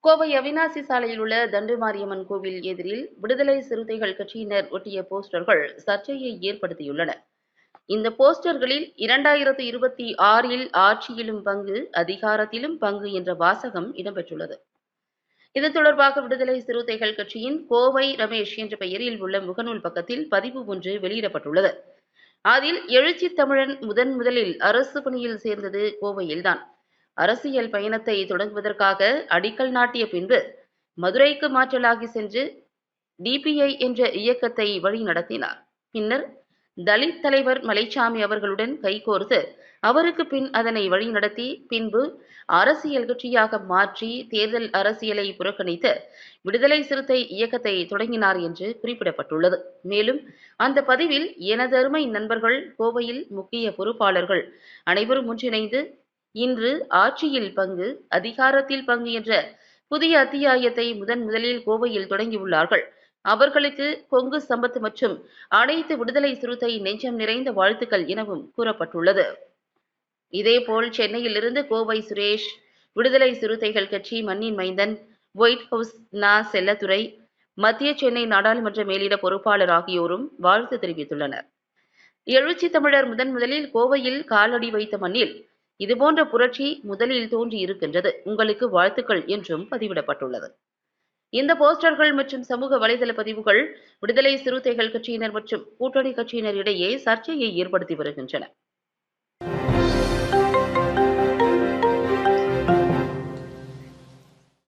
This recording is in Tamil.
கோவை அவினாசி சாலையில் உள்ள தண்டுமாரியம்மன் கோவில் எதிரில் விடுதலை சிறுத்தைகள் கட்சியினர் ஒட்டிய போஸ்டர்கள் சர்ச்சையை ஏற்படுத்தியுள்ளன. இந்த போஸ்டர்களில் இரண்டாயிரத்து இருபத்தி ஆறில் ஆட்சியிலும் பங்கு அதிகாரத்திலும் பங்கு என்ற வாசகம் இடம்பெற்றுள்ளது. இது தொடர்பாக விடுதலை சிறுத்தைகள் கட்சியின் கோவை ரமேஷ் என்ற பெயரில் உள்ள முகநூல் பக்கத்தில் பதிவு ஒன்று வெளியிடப்பட்டுள்ளது. அதில் எழுச்சி தமிழன் முதன் முதலில் அரசு பணியில் சேர்ந்தது கோவையில்தான். அரசியல் பயணத்தை தொடங்குவதற்காக அடிக்கல் நாட்டிய பின்பு மதுரைக்கு மாற்றலாகி சென்று டிபிஐ என்ற இயக்கத்தை வழிநடத்தினார் பின்னர் தலித் தலைவர் மலைச்சாமி அவர்களுடன் கைகோர்த்து அவருக்கு பின் அதனை வழிநடத்தி பின்பு அரசியல் கட்சியாக மாற்றி தேர்தல் அரசியலை புறக்கணித்து விடுதலை சிறுத்தை இயக்கத்தை தொடங்கினார் என்று குறிப்பிடப்பட்டுள்ளது. மேலும் அந்த பதிவில் எனதருமை நண்பர்கள் கோவையில் முக்கிய பொறுப்பாளர்கள் அனைவரும் ஒன்றிணைந்து இன்று ஆட்சியில் பங்கு அதிகாரத்தில் பங்கு என்ற புதிய அத்தியாயத்தை முதன் முதலில் கோவையில் தொடங்கியுள்ளார்கள். அவர்களுக்கு கொங்கு சம்பத் மற்றும் அனைத்து விடுதலை சிறுத்தை நெஞ்சம் நிறைந்த வாழ்த்துக்கள் எனவும் கூறப்பட்டுள்ளது. இதேபோல் சென்னையிலிருந்து கோவை சுரேஷ் விடுதலை சிறுத்தைகள் கட்சி மண்ணின் மைந்தன் ஒயிட் ஹவுஸ் நா செல்லத்துறை மத்திய சென்னை நாடாளுமன்ற மேலிட பொறுப்பாளர் ஆகியோரும் வாழ்த்து தெரிவித்துள்ளனர். எழுச்சி தமிழர் முதன் முதலில் கோவையில் காலடி வைத்த மண்ணில் இதுபோன்ற புரட்சி முதலில் தோன்றி இருக்கின்றது. உங்களுக்கு வாழ்த்துக்கள் என்றும் பதிவிடப்பட்டுள்ளது. இந்த போஸ்டர்கள் மற்றும் சமூக வலைதள பதிவுகள் விடுதலை சிறுத்தைகள் கட்சியினர் மற்றும் கூட்டணி கட்சியினர் இடையே சர்ச்சையை ஏற்படுத்தி வருகின்றன.